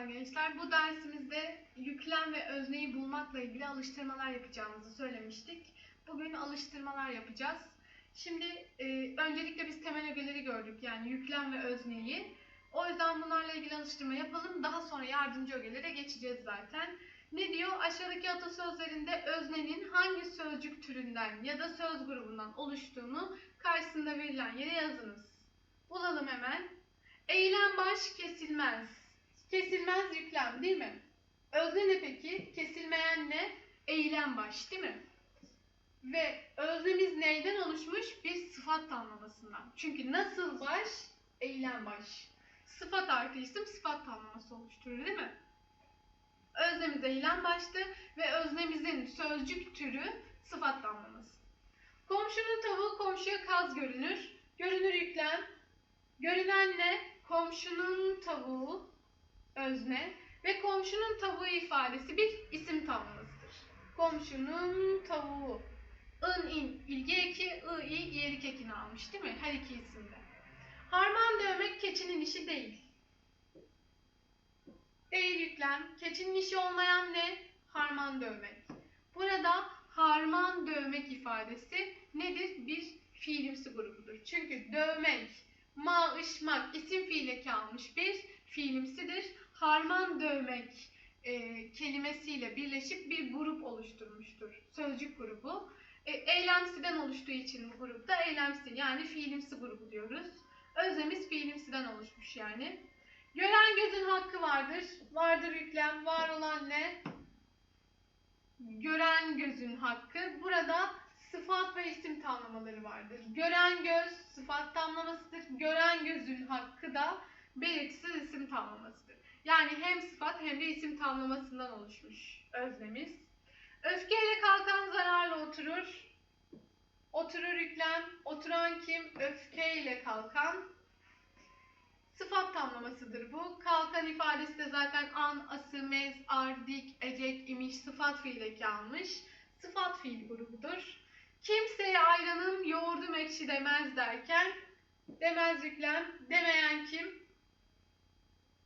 Merhabalar gençler. Bu dersimizde yüklem ve özneyi bulmakla ilgili alıştırmalar yapacağımızı söylemiştik. Bugün alıştırmalar yapacağız. Şimdi e, öncelikle biz temel ögeleri gördük. Yani yüklem ve özneyi. O yüzden bunlarla ilgili alıştırma yapalım. Daha sonra yardımcı ögelere geçeceğiz zaten. Ne diyor? Aşağıdaki atasözlerinde öznenin hangi sözcük türünden ya da söz grubundan oluştuğunu karşısında verilen yere yazınız. Bulalım hemen. Eylem baş kesilmez. Kesilmez yüklem değil mi? Özne ne peki? Kesilmeyen ne? Eylem baş değil mi? Ve öznemiz neyden oluşmuş? Bir sıfat tamlamasından. Çünkü nasıl baş? Eylem baş. Sıfat artı isim sıfat tamlaması oluşturur değil mi? Öznemiz eylem baştı ve öznemizin sözcük türü sıfat tamlaması. Komşunun tavuğu komşuya kaz görünür. Görünür yüklem. Görünen ne? Komşunun tavuğu özne ve komşunun tavuğu ifadesi bir isim tamlamasıdır. Komşunun tavuğu. ın in ilgi eki, ı i iyelik ekini almış değil mi? Her iki isimde. Harman dövmek keçinin işi değil. Değil yüklem. Keçinin işi olmayan ne? Harman dövmek. Burada harman dövmek ifadesi nedir? Bir fiilimsi grubudur. Çünkü dövmek, Mağışmak isim fiil eki almış bir fiilimsidir. Harman dövmek e, kelimesiyle birleşip bir grup oluşturmuştur. Sözcük grubu. E, eylemsiden oluştuğu için bu grupta eylemsi yani fiilimsi grubu diyoruz. Özlemiz fiilimsiden oluşmuş yani. Gören gözün hakkı vardır. Vardır yüklem. Var olan ne? Gören gözün hakkı. Burada sıfat ve isim tamlamaları vardır. Gören göz sıfat tamlamasıdır. Gören gözün hakkı da belirtisiz isim tamlamasıdır. Yani hem sıfat hem de isim tamlamasından oluşmuş öznemiz. Öfkeyle kalkan zararla oturur. Oturur yüklem. Oturan kim? Öfkeyle kalkan. Sıfat tamlamasıdır bu. Kalkan ifadesi de zaten an, ası, mez, ar, dik, ecek, imiş, sıfat fiil eki almış. Sıfat fiil grubudur. Kimseye ayranım yoğurdum ekşi demez derken demez yüklem. Demeyen kim?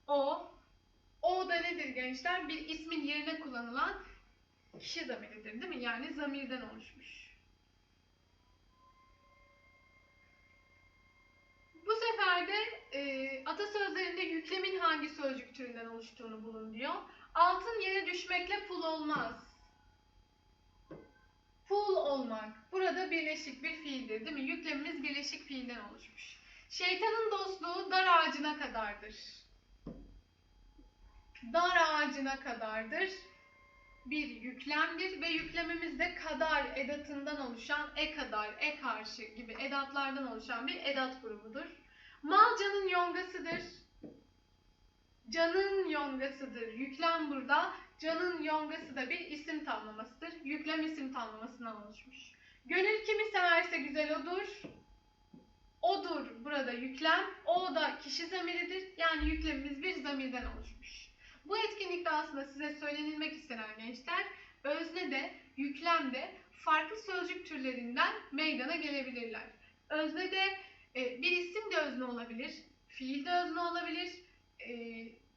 O. O da nedir gençler? Bir ismin yerine kullanılan kişi zamiridir değil mi? Yani zamirden oluşmuş. Bu sefer de e, atasözlerinde yüklemin hangi sözcük türünden oluştuğunu bulun diyor. Altın yere düşmekle pul olmaz. Pul olmak. Burada birleşik bir fiildir değil mi? Yüklemimiz birleşik fiilden oluşmuş. Şeytanın dostluğu dar ağacına kadardır. Dar ağacına kadardır. Bir yüklemdir ve yüklemimiz de kadar edatından oluşan e kadar, e karşı gibi edatlardan oluşan bir edat grubudur. Mal canın yongasıdır. Canın yongasıdır. Yüklem burada. Canın yongası da bir isim tamlamasıdır. Yüklem isim tamlamasından oluşmuş. Gönül kimi severse güzel odur. Odur burada yüklem. O da kişi zamiridir. Yani yüklemimiz bir zamirden oluşmuş. Bu etkinlikte aslında size söylenilmek istenen gençler özne de yüklem de farklı sözcük türlerinden meydana gelebilirler. Özne de e, bir isim de özne olabilir, fiil de özne olabilir, e,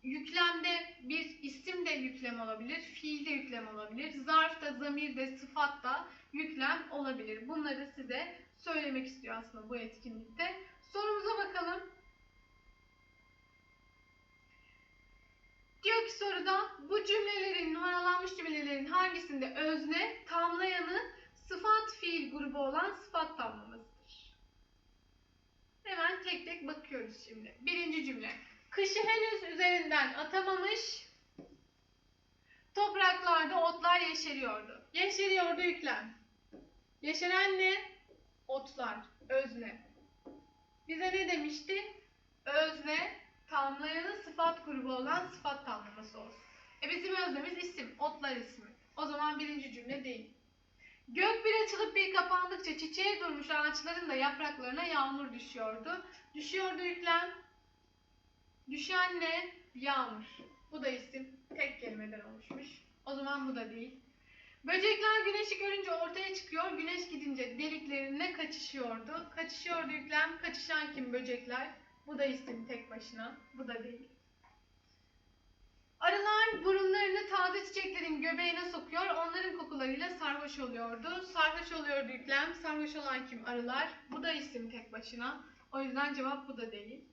yüklemde bir isim de yüklem olabilir, fiil de yüklem olabilir, zarf da, zamir de, sıfat da yüklem olabilir. Bunları size söylemek istiyor aslında bu etkinlikte. Sorumuza bakalım. Diyor ki soruda bu cümlelerin, numaralanmış cümlelerin hangisinde özne, tamlayanı sıfat fiil grubu olan sıfat tamlamasıdır? Hemen tek tek bakıyoruz şimdi. Birinci cümle. Kışı henüz üzerinden atamamış, topraklarda otlar yeşeriyordu. Yeşeriyordu yüklem. Yeşeren ne? Otlar, özne. Bize ne demişti? Özne, tamlayanı sıfat grubu olan sıfat tamlaması olsun. E bizim öznemiz isim, otlar ismi. O zaman birinci cümle değil. Gök bir açılıp bir kapandıkça çiçeğe durmuş ağaçların da yapraklarına yağmur düşüyordu. Düşüyordu yüklem. Düşen ne? Yağmur. Bu da isim. Tek kelimeden oluşmuş. O zaman bu da değil. Böcekler güneşi görünce ortaya çıkıyor. Güneş gidince deliklerine kaçışıyordu. Kaçışıyordu yüklem. Kaçışan kim böcekler? Bu da isim tek başına. Bu da değil. mahallenin göbeğine sokuyor, onların kokularıyla sarhoş oluyordu. Sarhoş oluyordu yüklem, sarhoş olan kim? Arılar. Bu da isim tek başına. O yüzden cevap bu da değil.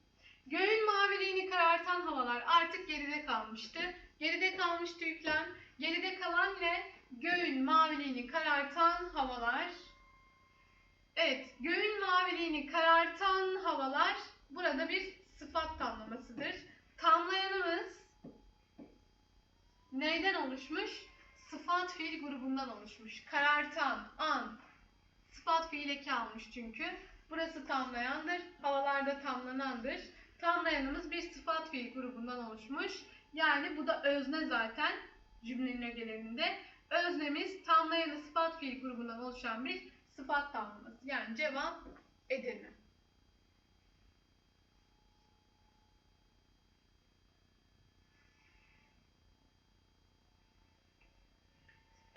Göğün maviliğini karartan havalar artık geride kalmıştı. Geride kalmıştı yüklem. Geride kalan ne? Göğün maviliğini karartan havalar. Evet, göğün maviliğini karartan havalar burada bir sıfat tamlamasıdır. Tamlayanımız neyden oluşmuş? Sıfat fiil grubundan oluşmuş. Karartan, an. Sıfat fiil eki almış çünkü. Burası tamlayandır, havalarda tamlanandır. Tamlayanımız bir sıfat fiil grubundan oluşmuş. Yani bu da özne zaten cümlenin ögelerinde. Öznemiz tamlayanı sıfat fiil grubundan oluşan bir sıfat tamlaması. Yani cevap Edirne.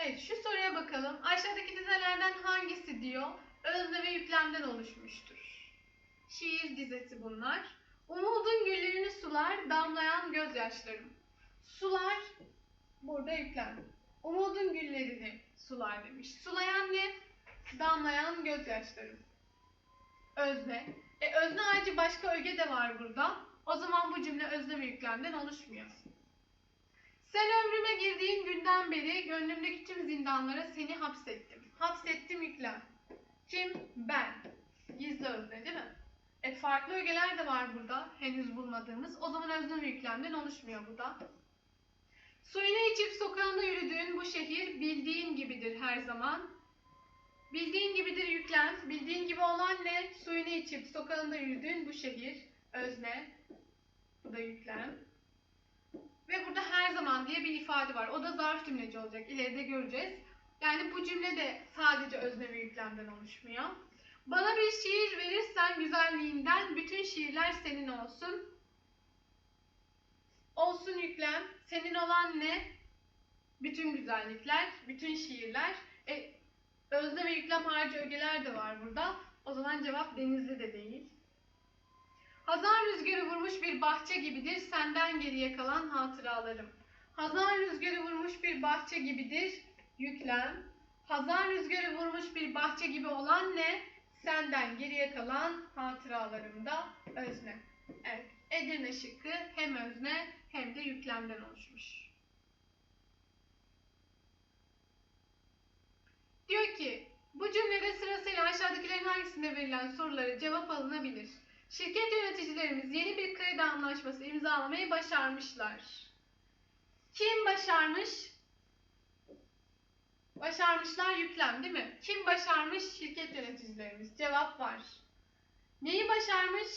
Evet şu soruya bakalım. Aşağıdaki dizelerden hangisi diyor özne ve yüklemden oluşmuştur? Şiir dizesi bunlar. Umudun güllerini sular, damlayan gözyaşlarım. Sular, burada yüklem. Umudun güllerini sular demiş. Sulayan ne? Damlayan gözyaşlarım. Özne. E özne ayrıca başka öge de var burada. O zaman bu cümle özne ve yüklemden oluşmuyor. Sen ömrüme girdiğin günden beri gönlümdeki tüm zindanlara seni hapsettim. Hapsettim yüklem. Kim? Ben. Gizli özne değil mi? E farklı ögeler de var burada henüz bulmadığımız. O zaman özne ve oluşmuyor bu da. Suyunu içip sokağında yürüdüğün bu şehir bildiğin gibidir her zaman. Bildiğin gibidir yüklem. Bildiğin gibi olan ne? Suyunu içip sokağında yürüdüğün bu şehir. Özne. Bu da yüklem. Ve burada her zaman diye bir ifade var. O da zarf cümleci olacak. İleride göreceğiz. Yani bu cümle de sadece özne ve yüklemden oluşmuyor. Bana bir şiir verirsen güzelliğinden bütün şiirler senin olsun. Olsun yüklem. Senin olan ne? Bütün güzellikler, bütün şiirler. E, özne ve yüklem harici ögeler de var burada. O zaman cevap denizli de değil. Hazan rüzgarı vurmuş bir bahçe gibidir senden geriye kalan hatıralarım. Hazan rüzgarı vurmuş bir bahçe gibidir yüklem. Hazan rüzgarı vurmuş bir bahçe gibi olan ne? Senden geriye kalan hatıralarımda özne. Evet, Edirne şıkkı hem özne hem de yüklemden oluşmuş. Diyor ki, bu cümlede sırasıyla aşağıdakilerin hangisinde verilen sorulara cevap alınabilir? Şirket yöneticilerimiz yeni bir kredi anlaşması imzalamayı başarmışlar. Kim başarmış? Başarmışlar yüklem değil mi? Kim başarmış? Şirket yöneticilerimiz. Cevap var. Neyi başarmış?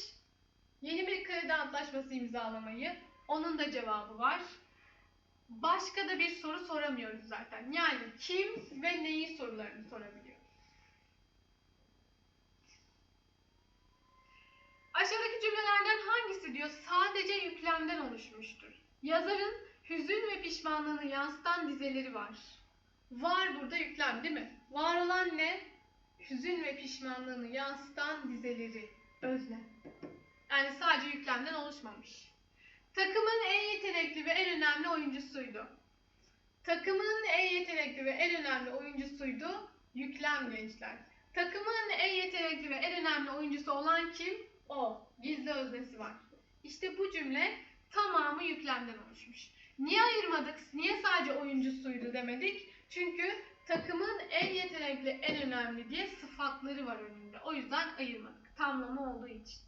Yeni bir kredi antlaşması imzalamayı. Onun da cevabı var. Başka da bir soru soramıyoruz zaten. Yani kim ve neyi sorularını sorabiliyoruz. Aşağıdaki diyor sadece yüklemden oluşmuştur? Yazarın hüzün ve pişmanlığını yansıtan dizeleri var. Var burada yüklem değil mi? Var olan ne? Hüzün ve pişmanlığını yansıtan dizeleri. Özne. Yani sadece yüklemden oluşmamış. Takımın en yetenekli ve en önemli oyuncusuydu. Takımın en yetenekli ve en önemli oyuncusuydu. Yüklem gençler. Takımın en yetenekli ve en önemli oyuncusu olan kim? O. Gizli öznesi var. İşte bu cümle tamamı yüklemden oluşmuş. Niye ayırmadık? Niye sadece oyuncusuydu demedik? Çünkü takımın en yetenekli, en önemli diye sıfatları var önünde. O yüzden ayırmadık. Tamlama olduğu için.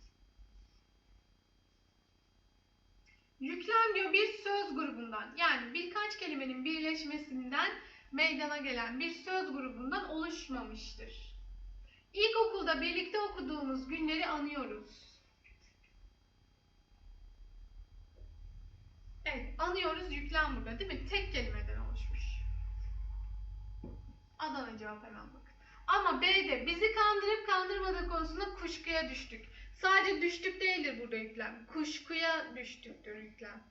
Yüklem diyor bir söz grubundan yani birkaç kelimenin birleşmesinden meydana gelen bir söz grubundan oluşmamıştır. İlkokulda birlikte okuduğumuz günleri anıyoruz. Evet, anıyoruz yüklem burada değil mi? Tek kelimeden oluşmuş. Adana cevap hemen bakın. Ama B'de bizi kandırıp kandırmadığı konusunda kuşkuya düştük. Sadece düştük değildir burada yüklem. Kuşkuya düştüktür yüklem.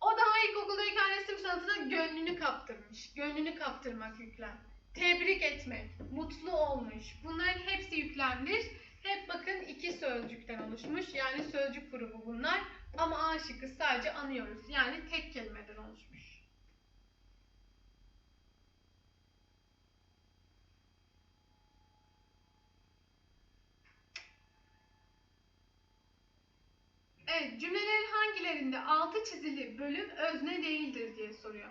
O daha ilkokuldayken resim sanatına gönlünü kaptırmış. Gönlünü kaptırmak yüklem. Tebrik etmek, mutlu olmuş. Bunların hepsi yüklemdir. Hep bakın iki sözcükten oluşmuş. Yani sözcük grubu bunlar. Ama A şıkkı sadece anıyoruz. Yani tek kelimeden oluşmuş. Evet, cümlelerin hangilerinde altı çizili bölüm özne değildir diye soruyor.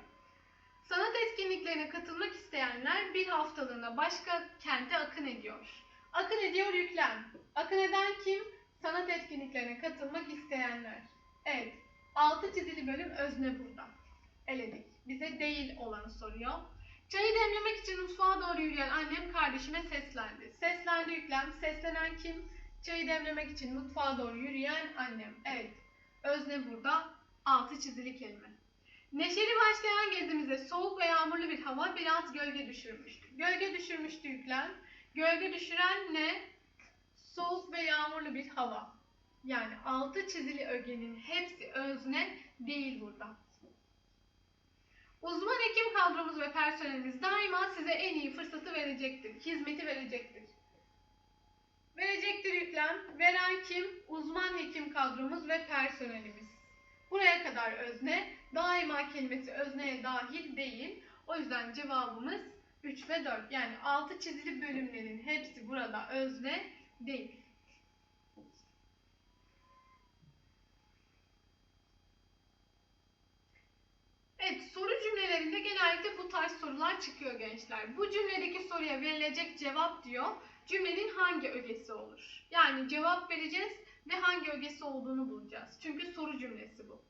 Sanat etkinliklerine katılmak isteyenler bir haftalığına başka kente akın ediyor. Akın ediyor yüklem. Akın eden kim? Sanat etkinliklerine katılmak isteyenler. Evet, altı çizili bölüm özne burada. Eledik. Bize değil olanı soruyor. Çayı demlemek için mutfağa doğru yürüyen annem kardeşime seslendi. Seslendi yüklem. Seslenen kim? Çayı demlemek için mutfağa doğru yürüyen annem. Evet. Özne burada. Altı çizili kelime. Neşeli başlayan gezimize soğuk ve yağmurlu bir hava biraz gölge düşürmüştü. Gölge düşürmüştü yüklem. Gölge düşüren ne? Soğuk ve yağmurlu bir hava. Yani altı çizili ögenin hepsi özne değil burada. Uzman hekim kadromuz ve personelimiz daima size en iyi fırsatı verecektir. Hizmeti verecektir. Verecektir yüklem. Veren kim? Uzman hekim kadromuz ve personelimiz. Buraya kadar özne. Daima kelimesi özneye dahil değil. O yüzden cevabımız 3 ve 4. Yani altı çizili bölümlerin hepsi burada özne değil. Evet, soru cümlelerinde genellikle bu tarz sorular çıkıyor gençler. Bu cümledeki soruya verilecek cevap diyor, cümlenin hangi ögesi olur? Yani cevap vereceğiz ve hangi ögesi olduğunu bulacağız. Çünkü soru cümlesi bu.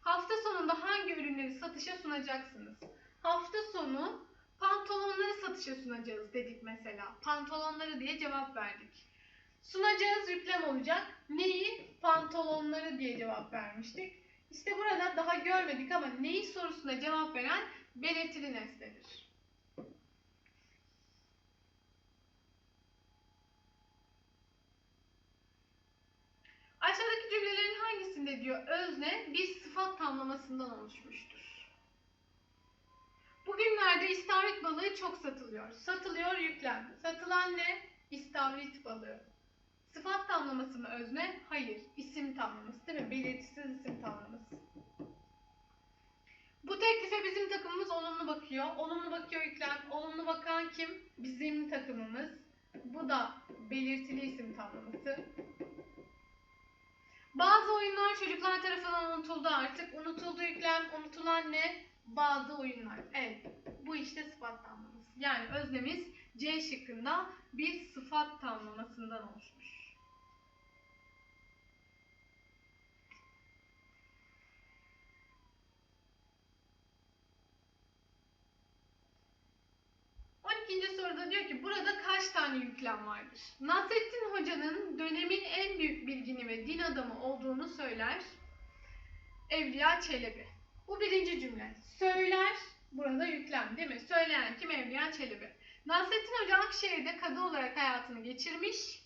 Hafta sonunda hangi ürünleri satışa sunacaksınız? Hafta sonu pantolonları satışa sunacağız dedik mesela. Pantolonları diye cevap verdik. Sunacağız yüklem olacak. Neyi? Pantolonları diye cevap vermiştik. İşte burada daha görmedik ama neyi sorusuna cevap veren belirtili nesnedir. Aşağıdaki cümlelerin hangisinde diyor özne bir sıfat tamlamasından oluşmuştur. Bugünlerde istavrit balığı çok satılıyor. Satılıyor yüklem. Satılan ne? İstavrit balığı. Sıfat tamlaması mı özne? Hayır. İsim tamlaması değil mi? Belirtisiz isim tamlaması. Bu teklife bizim takımımız olumlu bakıyor. Olumlu bakıyor yüklem. Olumlu bakan kim? Bizim takımımız. Bu da belirtili isim tamlaması. Bazı oyunlar çocuklar tarafından unutuldu artık. Unutuldu yüklem. Unutulan ne? Bazı oyunlar. Evet. Bu işte sıfat tamlaması. Yani öznemiz C şıkkında bir sıfat tamlamasından oluşmuş. On ikinci soruda diyor ki burada kaç tane yüklem vardır? Nasrettin Hoca'nın dönemin en büyük bilgini ve din adamı olduğunu söyler Evliya Çelebi. Bu birinci cümle. Söyler, burada yüklem değil mi? Söyleyen kim? Evliya Çelebi. Nasrettin Hoca Akşehir'de kadı olarak hayatını geçirmiş,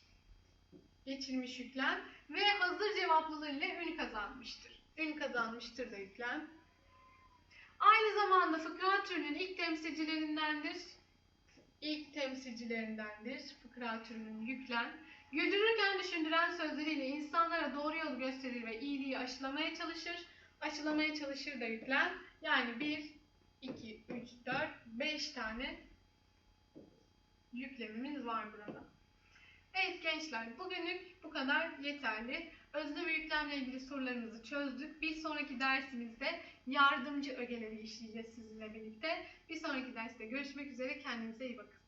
geçirmiş yüklem ve hazır cevaplılığıyla ün kazanmıştır. Ün kazanmıştır da yüklem. Aynı zamanda fıkra türünün ilk temsilcilerindendir. İlk temsilcilerindendir fıkra türünün yüklem. Güldürürken düşündüren sözleriyle insanlara doğru yolu gösterir ve iyiliği aşılamaya çalışır. Aşılamaya çalışır da yüklem. Yani 1, 2, 3, 4, 5 tane yüklemimiz var burada. Evet gençler bugünlük bu kadar yeterli. Özne ve yüklemle ilgili sorularımızı çözdük. Bir sonraki dersimizde yardımcı ögeleri işleyeceğiz sizinle birlikte. Bir sonraki derste görüşmek üzere. Kendinize iyi bakın.